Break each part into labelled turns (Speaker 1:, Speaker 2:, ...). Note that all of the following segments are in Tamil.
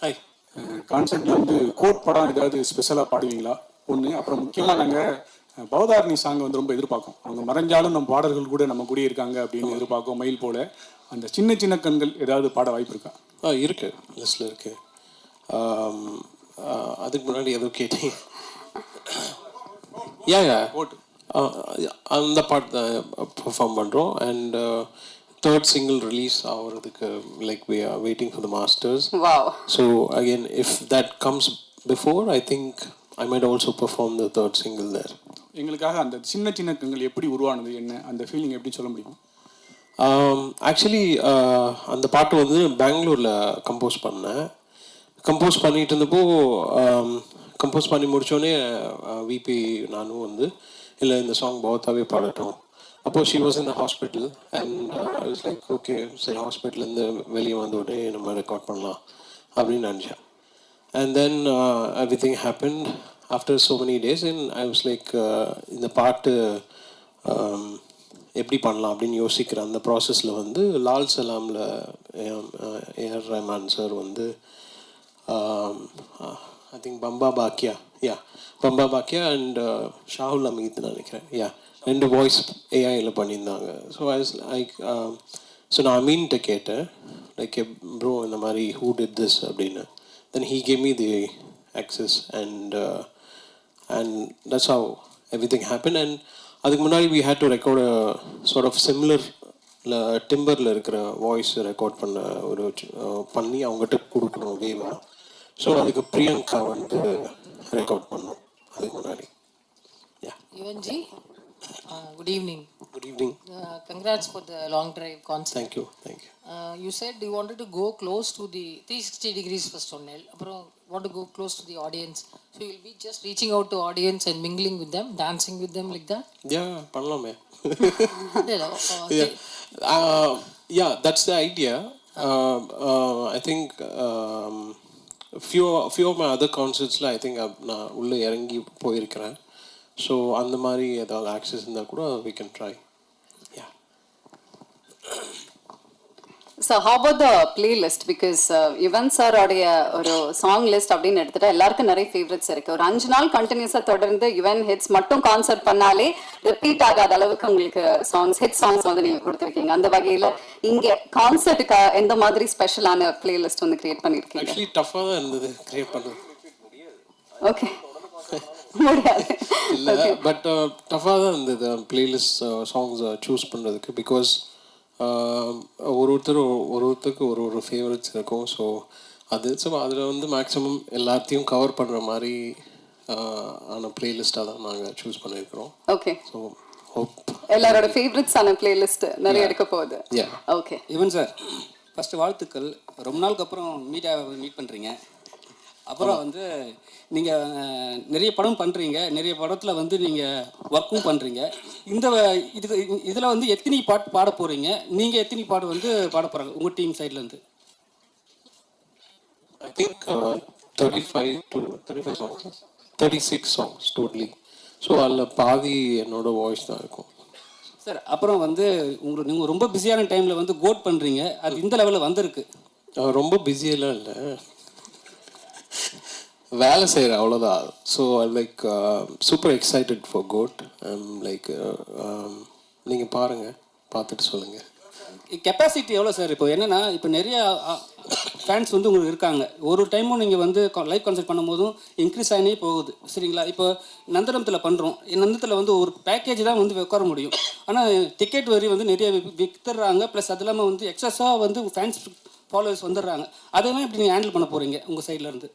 Speaker 1: ஹாய்
Speaker 2: கான்செர்ட்ல வந்து கோட் படம் ஏதாவது ஸ்பெஷலாக பாடுவீங்களா? ஒன்று அப்புறம் முக்கியமாக நாங்கள் பவதாரணி சாங் வந்து ரொம்ப எதிர்பார்க்கோம். அவங்க மறைஞ்சாலும் நம்ம பாடல்கள் கூட நம்ம கூடயே இருக்காங்க அப்படின்னு எதிர்பார்க்கோம் மயில் போல. அந்த சின்ன சின்ன கண்கள் ஏதாவது பாட வாய்ப்பு இருக்கா?
Speaker 1: ஆ இருக்கு. லிஸ்ட்டில் இருக்கு. அதுக்கு முன்னாடி ஏதோ கேட்டீங்க? யா அந்த பாட்டு தான் பெர்ஃபார்ம் பண்ணுறோம் அண்ட் தேர்ட் சிங்கிள் ரிலீஸ் ஆகிறதுக்கு like we are waiting for the
Speaker 3: masters
Speaker 1: so again if that comes before I think I might also perform the third single there
Speaker 2: எங்களுக்காக அந்த சின்ன சின்ன கண்கள் எப்படி உருவானது என்ன அந்த ஃபீலிங் எப்படி சொல்ல முடியும்?
Speaker 1: ஆக்சுவலி அந்த பாட்டு வந்து பெங்களூரில் கம்போஸ் பண்ணேன். கம்போஸ் பண்ணிட்டு இருந்தப்போ கம்போஸ் பண்ணி முடிச்சோடனே விபி நானும் வந்து இல்லை இந்த சாங் பௌத்தாவே பாடட்டும். அப்போ she was in hospital and I was like okay சரி ஹாஸ்பிட்டல்லேருந்து வெளியே வந்த உடனே நம்ம ரெக்கார்ட் பண்ணலாம் அப்படின்னு நினச்சேன். And then everything happen after so many days and I was like இந்த பாட்டு um, எப்படி பண்ணலாம் அப்படின்னு யோசிக்கிற அந்த ப்ராசஸில் வந்து லால் சலாமில் ஏஆர் ரஹ்மான் சார் வந்து um, I think Bamba Bakya yeah Bamba Bakya and uh, Shahul Hameed நினைக்கிறேன் யா ரெண்டு வாய்ஸ் ஏஐயில் பண்ணியிருந்தாங்க. ஸோ ஐஸ் லைக் ஸோ நான் அமீன்கிட்ட கேட்டேன். லைக் ப்ரோ இந்த மாதிரி ஹூ டிட் திஸ் அப்படின்னு. Then he came me the access and and that's how everything happen and அதுக்கு முன்னாடி we had to record sort of similar டிம்பரில் இருக்கிற வாய்ஸ் ரெக்கார்ட் பண்ண ஒரு பண்ணி அவங்ககிட்ட கொடுக்கணும் வேவா ஸோ அதுக்கு பிரியங்கா வந்து ரெக்கார்ட் பண்ணோம் அதுக்கு முன்னாடி. யா
Speaker 4: Yuvanji, uh, good evening.
Speaker 1: Good evening
Speaker 4: Uh, congrats for the long drive concert.
Speaker 1: Thank you thank you
Speaker 4: Uh, you said you wanted to go close to the 360 degrees first ஒன்னேல் அப்புறம் want to go close to the audience. So you'll be just reaching out to audience and mingling with them, dancing with them like that?
Speaker 1: யா பண்ணலாமே
Speaker 4: இல்ல, uh,
Speaker 1: yeah. Uh, yeah, that's the idea. Uh, uh, I think um, few few of my other concerts I think I've- நான் உள்ளே இறங்கி போயிருக்கிறேன் ஸோ அந்த மாதிரி ஏதாவது ஆக்சஸ் இருந்தால் கூட we can try. Yeah.
Speaker 3: So how about the playlist? Because Yuvan சாரோடைய ஒரு சாங் லிஸ்ட் அப்படின்னு எடுத்துட்டா எல்லாருக்கும் நிறைய ஃபேவரட்ஸ் இருக்கு. ஒரு அஞ்சு நாள் கண்டினியூஸாக தொடர்ந்து யுவன் ஹிட்ஸ் மட்டும் கான்சர்ட் பண்ணாலே ரிப்பீட் ஆகாத அளவுக்கு உங்களுக்கு சாங்ஸ் ஹிட் சாங்ஸ் வந்து நீங்க கொடுத்துருக்கீங்க. அந்த வகையில இங்க கான்சர்ட்டுக்கு எந்த மாதிரி ஸ்பெஷலான பிளேலிஸ்ட் வந்து கிரியேட் பண்ணிருக்கீங்க?
Speaker 1: Actually டஃப்பாக தான் இருந்தது க்ரியேட் பண்ணுறது
Speaker 3: ஓகே முடியாது
Speaker 1: இல்லை பட் டஃபாக தான் இருந்தது பிளேலிஸ்ட் சாங்ஸ் சூஸ் பண்ணுறதுக்கு பிகாஸ் ஒரு ஒருத்தர் ஒரு ஒருத்தருக்கு ஒரு ஒரு ஃபேவரட்ஸ் இருக்கும். ஸோ அது ஸோ அதில் வந்து மேக்ஸிமம் எல்லாத்தையும் கவர் பண்ணுற மாதிரி uh, ஆன பிளேலிஸ்ட்டாக தான் நாங்கள் சூஸ் பண்ணியிருக்கிறோம்
Speaker 3: ஓகே
Speaker 1: ஸோ ஹோப்
Speaker 3: எல்லாரோட ஃபேவரட்ஸான பிளேலிஸ்ட் நிறைய இருக்க போகுது.
Speaker 1: Yeah
Speaker 3: okay
Speaker 5: Yuvan sir first வாழ்த்துக்கள். ரொம்ப நாளுக்கு அப்புறம் மீடியாவை மீட் பண்ணுறீங்க அப்புறம் வந்து நீங்கள் நிறைய படம் பண்ணுறீங்க நிறைய படத்தில் வந்து நீங்கள் ஒர்க்கும் பண்ணுறீங்க இந்த இதுக்கு இதில் வந்து எத்தனை பாட்டு பாட போகிறீங்க நீங்கள் எத்தனை பாட்டு வந்து பாட போகிறாங்க உங்கள் டீம் சைட்லேருந்து
Speaker 1: I think thirty five to thirty five songs thirty six songs totally so அதில் பாதி என்னோட வாய்ஸ் தான் இருக்கும்.
Speaker 5: சார் அப்புறம் வந்து உங்களுக்கு நீங்கள் ரொம்ப பிஸியான டைமில் வந்து கோட் பண்ணுறீங்க அது இந்த லெவலில் வந்திருக்கு.
Speaker 1: ரொம்ப பிஸியெல்லாம் இல்லை. வேலை செய்கிறேன் அவ்வளோதான் so like super excited for GOAT like நீங்கள் பாருங்கள் பார்த்துட்டு சொல்லுங்கள்
Speaker 5: கெப்பாசிட்டி எவ்வளோ சார் இப்போ என்னென்னா இப்போ நிறைய uh, ஃபேன்ஸ் வந்து உங்களுக்கு இருக்காங்க. ஒரு டைமும் நீங்கள் வந்து லைவ் கான்சர்ட் பண்ணும்போதும் இன்க்ரீஸ் ஆகினே போகுது. சரிங்களா? இப்போ நந்தனத்தில் பண்ணுறோம் நந்தனத்தில் வந்து ஒரு பேக்கேஜ் தான் வந்து உட்கார முடியும். ஆனால் டிக்கெட் வரி வந்து நிறைய வி- வித்துடுறாங்க. ப்ளஸ் அது இல்லாமல் வந்து எக்ஸஸாக வந்து ஃபேன்ஸ் ஃபாலோவர்ஸ் வந்துடுறாங்க. அதெல்லாம் இப்படி நீங்கள் ஹேண்டில் பண்ண போகிறீங்க உங்கள் சைட்லேருந்து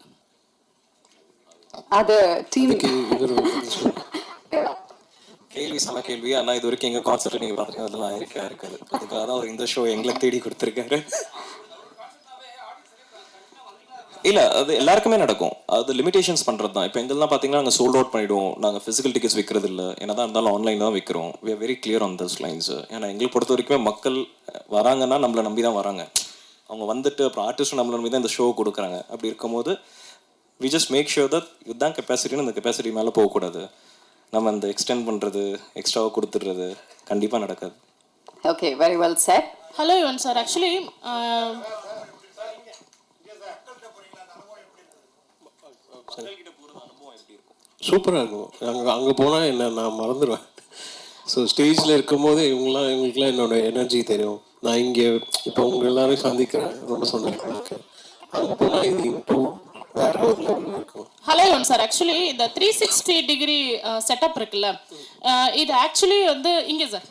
Speaker 3: அது டீம்
Speaker 6: கேள்வி சம கேள்வி. ஆனா இது வரைக்கும் எங்க கான்செப்ட் நீங்க பாத்துருக்கீங்க அதெல்லாம் இருக்கா இருக்காது. அதுக்காக தான் அவர் இந்த ஷோ எங்களை தேடி கொடுத்துருக்காரு. இல்ல அது எல்லாருக்குமே நடக்கும். அது லிமிடேஷன்ஸ் பண்றது தான் இப்போ எங்கெல்லாம் பாத்தீங்கன்னா நாங்க சோல்ட் அவுட் பண்ணிடுவோம். நாங்க பிசிக்கல் டிக்கெட்ஸ் விற்கிறது இல்ல. என்னதான் இருந்தாலும் ஆன்லைன் தான் விற்கிறோம் we are very clear on those lines ஏன்னா எங்களை பொறுத்த வரைக்குமே மக்கள் வராங்கன்னா நம்மளை நம்பி தான் வராங்க. அவங்க வந்துட்டு அப்புறம் ஆர்டிஸ்ட் நம்மளை நம்பி தான் இந்த ஷோ கொடுக்குறாங்க. அப்படி இருக்கும்போது we just make sure that இதுதான் கெப்பாசிட்டின்னு அந்த கெப்பாசிட்டி மேலே போகக்கூடாது. நம்ம அந்த எக்ஸ்டெண்ட் பண்ணுறது எக்ஸ்ட்ராவாக கொடுத்துடுறது கண்டிப்பாக நடக்காது.
Speaker 3: Okay very well sir
Speaker 7: hello Yuvan sir actually
Speaker 1: சூப்பராக இருக்கும். அங்கே அங்கே போனால் என்ன நான் மறந்துடுவேன் ஸோ ஸ்டேஜில் இருக்கும்போது இவங்களாம் இவங்களுக்குலாம் என்னோட எனர்ஜி தெரியும். நான் இங்கே இப்போ உங்க எல்லாரையும் சந்திக்கிறேன். ரொம்ப சந்தோஷமா. இருக்கேன் அங்கே போனால் இது இன்னும்
Speaker 7: ஹலோ யுவன் சார் ஆக்சுவலி இந்த த்ரீ சிக்ஸ்டி டிகிரி செட்டப் இருக்குல்ல. அஹ் இது ஆக்சுவலி வந்து இங்கே சார்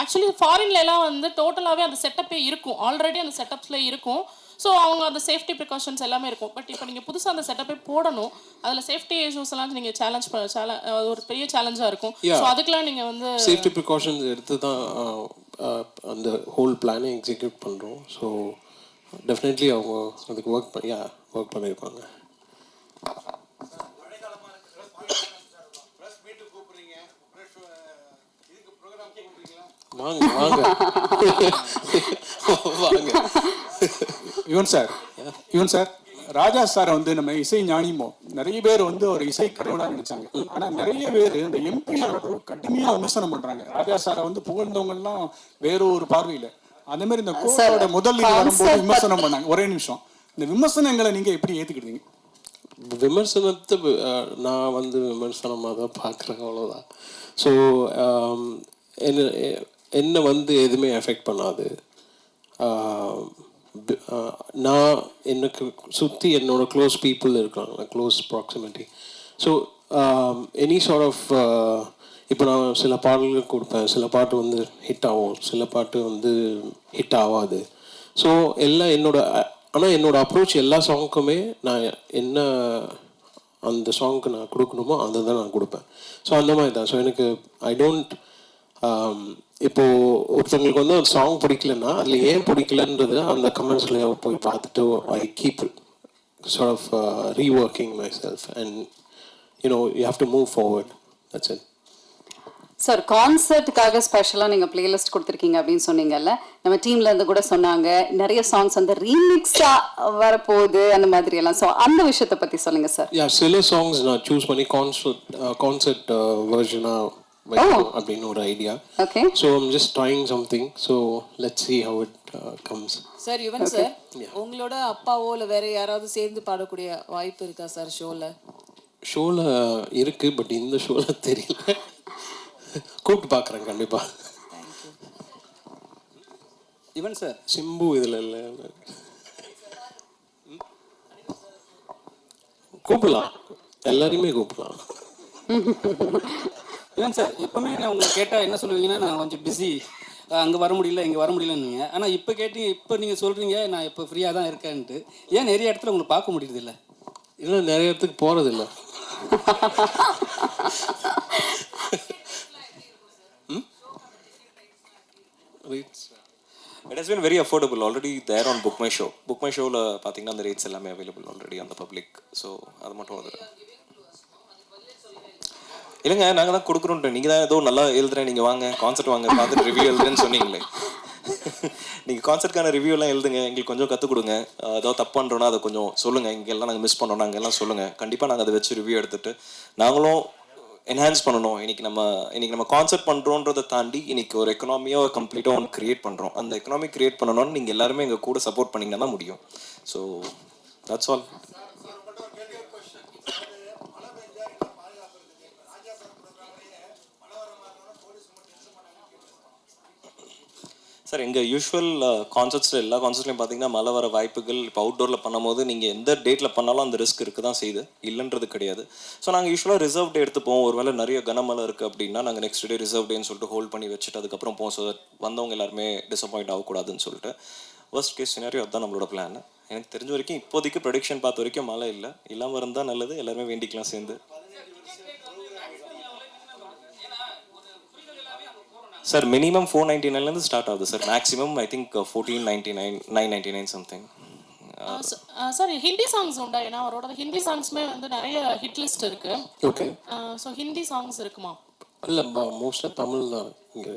Speaker 7: ஆக்சுவலி ஃபாரின்லலாம் வந்து டோட்டலாகவே அந்த செட்டப்பே இருக்கும். ஆல்ரெடி அந்த செட்டப்ஸில் இருக்கும். ஸோ அவங்க அந்த சேஃப்டி ப்ரிகாஷன்ஸ் எல்லாமே இருக்கும். பட் இப்போ நீங்கள் புதுசாக அந்த செட்டப்பே போடணும். அதில் சேஃப்டி இஷ்யூஸ் எல்லாம் நீங்கள் சேலஞ்ச் சேல ஒரு பெரிய சேலஞ்சாக இருக்கும். ஸோ அதுக்கெல்லாம் நீங்கள் வந்து
Speaker 1: சேஃப்டி ப்ரிகாஷன்ஸ் எடுத்து தான் ஆஹ், அந்த ஹோல் பிளானை எக்ஸிக்யூட் பண்ணுறோம் ஸோ டெஃபினெட்லி அவங்க அதுக்கு ஒர்க் பண்ணி ஒர்க் பண்ணியிருப்பாங்க வாங்க வாங்க. வாங்க.
Speaker 2: யுவன் சார் யுவன் சார் ராஜா சாரை வந்து நம்ம இசை ஞானிமோ நிறைய பேர் வந்து ஒரு இசை கடவுளா நினைச்சாங்க. ஆனா நிறைய பேர் இந்த எம்பி கடுமையா விமர்சனம் பண்றாங்க. ராஜா சாரை வந்து புகழ்ந்தவங்க எல்லாம் வேற ஒரு பார்வையில. அதே மாதிரி இந்த கோட்டோட முதல் வரும்போது விமர்சனம் பண்ணாங்க. ஒரே நிமிஷம். இந்த விமர்சனங்களை நீங்கள் எப்படி ஏற்றுக்கிட்டீங்க
Speaker 1: விமர்சனத்தை நான் வந்து விமர்சனமாக தான் பார்க்குறேன் அவ்வளோதான் ஸோ என்ன என்னை வந்து எதுவுமே எஃபெக்ட் பண்ணாது. நான் எனக்கு சுற்றி என்னோட க்ளோஸ் பீப்புள் இருக்காங்க close proximity so any sort of இப்போ நான் சில பாடல்கள் கொடுப்பேன் சில பாட்டு வந்து ஹிட் ஆகும் சில பாட்டு வந்து ஹிட் ஆகாது. ஸோ எல்லாம் என்னோட ஆனால் என்னோடய அப்ரோச் எல்லா சாங்க்குமே நான் என்ன அந்த சாங்க்கு நான் கொடுக்கணுமோ அதை தான் நான் கொடுப்பேன். ஸோ அந்த மாதிரி தான். ஸோ எனக்கு ஐ டோன்ட் um, இப்போது ஒருத்தவங்களுக்கு வந்து அந்த சாங் பிடிக்கலன்னா அதில் ஏன் பிடிக்கலன்றது அந்த கமெண்ட்ஸில் போய் பார்த்துட்டு I keep sort of reworking myself and you know you have to move forward that's it
Speaker 3: sir கான்சர்ட்டுக்காக ஸ்பெஷலாக நீங்கள் பிளேலிஸ்ட் கொடுத்துருக்கீங்க அப்படின்னு சொன்னீங்கல்ல. நம்ம டீம்ல இருந்து கூட சொன்னாங்க. நிறைய சாங்ஸ் அந்த ரீமிக்ஸாக வரப்போகுது அந்த மாதிரி எல்லாம். ஸோ அந்த விஷயத்தை பற்றி சொல்லுங்க சார்
Speaker 1: யா சில சாங்ஸ் நான் சூஸ் பண்ணி கான்சர்ட் கான்சர்ட் வெர்ஷனாக வைக்கணும் அப்படின்னு ஒரு idea
Speaker 3: okay
Speaker 1: so I'm just trying something so let see how it comes
Speaker 8: sir Yuvan sir உங்களோட அப்பாவோ இல்லை வேற யாராவது சேர்ந்து பாடக்கூடிய வாய்ப்பு இருக்கா சார் ஷோல
Speaker 1: ஷோவில் இருக்கு பட் இந்த ஷோவில் தெரியல. கூப்பிட்டு பார்க்குறேன் கண்டிப்பாக
Speaker 5: ஈவன் சார்
Speaker 1: சிம்பு இதில் இல்லை. கூப்பிடலாம். எல்லாரையுமே கூப்பிடலாம்.
Speaker 5: ஈவன் சார் எப்பவுமே நான் உங்களை கேட்டால் என்ன சொல்லுவீங்கன்னா நான் கொஞ்சம் பிஸி அங்கே வர முடியல இங்கே வர முடியலன்னு ஆனால் இப்போ கேட்டீங்க இப்போ நீங்கள் சொல்கிறீங்க நான் இப்போ ஃப்ரீயாக தான் இருக்கேன்ட்டு. ஏன் நிறைய இடத்துல உங்களை பார்க்க முடியுது இல்லை
Speaker 1: இல்லை நிறைய இடத்துக்கு போகிறதில்ல rates
Speaker 6: it has been very affordable already there on BookMyShow book மை ஷோவில் பார்த்தீங்கன்னா அந்த ரேட்ஸ் எல்லாமே அவைலபிள் ஆல்ரெடி அந்த பப்ளிக் ஸோ அது மட்டும் அது இல்லைங்க நாங்கள் தான் கொடுக்குறோன்ட்டு நீங்கள் தான் ஏதோ நல்லா எழுதுறேன் நீங்கள் வாங்க கான்செர்ட் வாங்க பார்த்துட்டு ரிவ்யூ எழுதுறேன்னு சொன்னீங்களே. நீங்கள் கான்சர்ட்கான ரிவ்யூலாம் எழுதுங்க எங்களுக்கு கொஞ்சம் கற்றுக் கொடுங்க. ஏதோ தப்பு பண்ணுறோன்னா அதை கொஞ்சம் சொல்லுங்கள் இங்கெல்லாம் நாங்கள் மிஸ் பண்ணோம் நாங்கள் எல்லாம் சொல்லுங்கள் கண்டிப்பாக நாங்கள் அதை வச்சு ரிவ்யூ எடுத்துகிட்டு நாங்களும் என்ஹான்ஸ் பண்ணணும். இன்னைக்கு நம்ம இன்னைக்கு நம்ம கான்செப்ட் பண்ணுறோன்றதை தாண்டி இன்னைக்கு ஒரு எக்கனாமியாக கம்ப்ளீட்டாக ஒன்று கிரியேட் பண்ணுறோம் அந்த எக்கனாமி கிரியேட் பண்ணணும்னு நீங்கள் எல்லாருமே எங்கள் கூட சப்போர்ட் பண்ணிங்கன்னா தான் முடியும். ஸோ தட்ஸ் ஆல் சார் எங்கள் யூஷுவல் கான்சர்ட்ஸில் எல்லா கான்சர்ட்லையும் பார்த்தீங்கன்னா மழை வர வாய்ப்புகள் இப்போ அவுட்டோரில் பண்ணும்போது நீங்கள் எந்த டேட்டில் பண்ணாலும் அந்த ரிஸ்க் இருக்க தான் செய்யுது இல்லைன்றது கிடையாது. ஸோ நாங்கள் யூஸ்வலாக ரிசர்வ் டே எடுத்துப்போம். ஒரு வேலை நிறைய கனமழை இருக்குது அப்படின்னா நாங்கள் நெக்ஸ்ட் டே ரிசர்வ் டேன்னு சொல்லிட்டு ஹோல்ட் பண்ணி வச்சுட்டு அதுக்கப்புறம் போவோம். ஸோ வந்தவங்க எல்லாருமே டிசப்பாயிண்ட் ஆகக்கூடாதுன்னு சொல்லிட்டு ஃபர்ஸ்ட் கேஸ் சினாரியோ அதுதான் நம்மளோட பிளான் எனக்கு தெரிஞ்ச வரைக்கும் இப்போதைக்கு ப்ரொடிக்ஷன் பார்த்த வரைக்கும் மழை இல்லை. இல்லாமல் இருந்தால் நல்லது. எல்லாருமே வேண்டிக்கலாம் சேர்ந்து. சார் மினிமம் ஃபோர் நைன்டி நைன்லேருந்து ஸ்டார்ட் ஆகுது sir maximum I think fourteen ninety nine nine ninety nine something
Speaker 7: sir Hindi songs உண்டா? ஏன்னா அவரோட ஹிந்தி சாங்ஸ்மே வந்து நிறைய ஹிட் லிஸ்ட் இருக்கு.
Speaker 1: ஓகே
Speaker 7: ஸோ ஹிந்தி சாங்ஸ் இருக்குமா?
Speaker 1: இல்லை மோஸ்ட்டாக தமிழ் தான் இங்கே.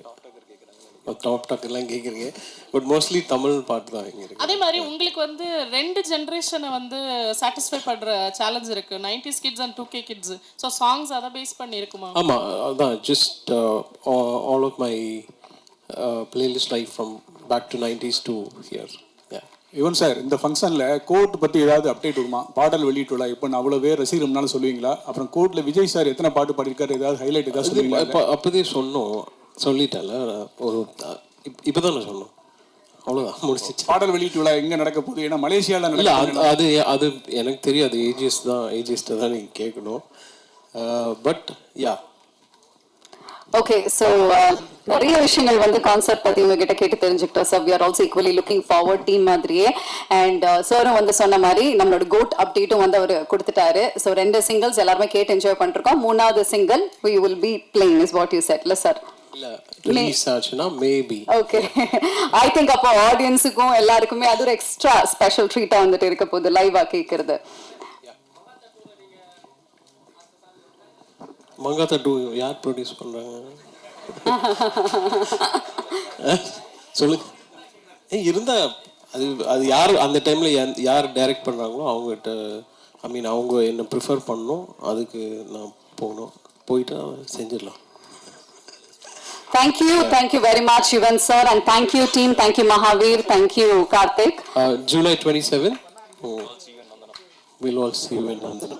Speaker 1: டாப் டாக் எல்லாம் கேட்குறீங்க. பட் மோஸ்ட்லி தமிழ் பாட்டு தான் இங்கே இருக்கு.
Speaker 7: அதே மாதிரி உங்களுக்கு வந்து ரெண்டு ஜென்ரேஷனை வந்து சாட்டிஸ்ஃபை பண்ற சேலஞ்ச் இருக்கு. Nineties kids and two K kids so songs அதை பேஸ் பண்ணி இருக்குமா
Speaker 1: ஆமாம் அதான் just all of my playlist life from back to nineties to here
Speaker 2: Yuvan sir இந்த ஃபங்க்ஷனில் கோர்ட் பற்றி ஏதாவது அப்டேட் வருமா பாடல் வெளியிட்டுள்ளா இப்போ நான் அவ்வளோ பேர் ரசிகர்னாலும் சொல்லுவீங்களா? அப்புறம் கோர்ட்டில் விஜய் சார் எத்தனை பாட்டு பாடியிருக்காரு? ஏதாவது ஹைலைட் ஏதாவது சொல்லுவீங்களா?
Speaker 1: இப்போ அப்போதே சொன்னோம். சொல்லிட்டேன்ல ஒரு இப்போ தான் நான் சொன்னோம். அவ்வளோதான் முடிச்சிச்சு
Speaker 2: பாடல் வெளியீட்டு விழா எங்கே நடக்க போகுது? ஏன்னா மலேசியாவில்
Speaker 1: இல்லை
Speaker 2: நடக்க
Speaker 1: அது அது அது எனக்கு தெரியாது. ஏஜிஎஸ் தான் ஏஜிஎஸ்ட்டை தான் நீங்கள் கேட்கணும். பட் யா
Speaker 3: ஓகே ஸோ நிறைய விஷயங்கள் வந்து கான்செப்ட் பத்தி உங்ககிட்ட கேட்டு தெரிஞ்சுக்கிட்டோம் sir we are also equally looking forward team மாதிரியே. அண்ட் சாரும் வந்து சொன்ன மாதிரி நம்மளோட கோட் அப்டேட்டும் வந்து அவர் கொடுத்துட்டாரு. ஸோ ரெண்டு சிங்கிள்ஸ் எல்லாருமே கேட்டு என்ஜாய் பண்ணிருக்கோம். மூணாவது single we will be playing is what you செட்ல சார்
Speaker 1: இல்லை ரிலீஸ் ஆச்சுன்னா மேபி
Speaker 3: ஓகே ஐ திங்க் அப்போ ஆடியன்ஸுக்கும் எல்லாருக்குமே அது ஒரு எக்ஸ்ட்ரா ஸ்பெஷல் ட்ரீட்டா வந்துட்டு இருக்க போகுது லைவா கேட்கறது
Speaker 1: மங்காத்தா டூ யார் ப்ரொடியூஸ் பண்ணுறாங்க சொல்லுங்க ஏ இருந்தா அது அது யார் அந்த டைமில் யார் டைரக்ட் பண்ணுறாங்களோ அவங்ககிட்ட ஐ மீன் அவங்க என்ன ப்ரிஃபர் பண்ணணும் அதுக்கு நான் போகணும். போயிட்டு செஞ்சிடலாம்.
Speaker 3: Thank you, thank you very much, Yuvan sir, and thank you team, thank you Mahavir, thank you Karthik.
Speaker 1: Uh, July 27th, oh, we'll all see you in London.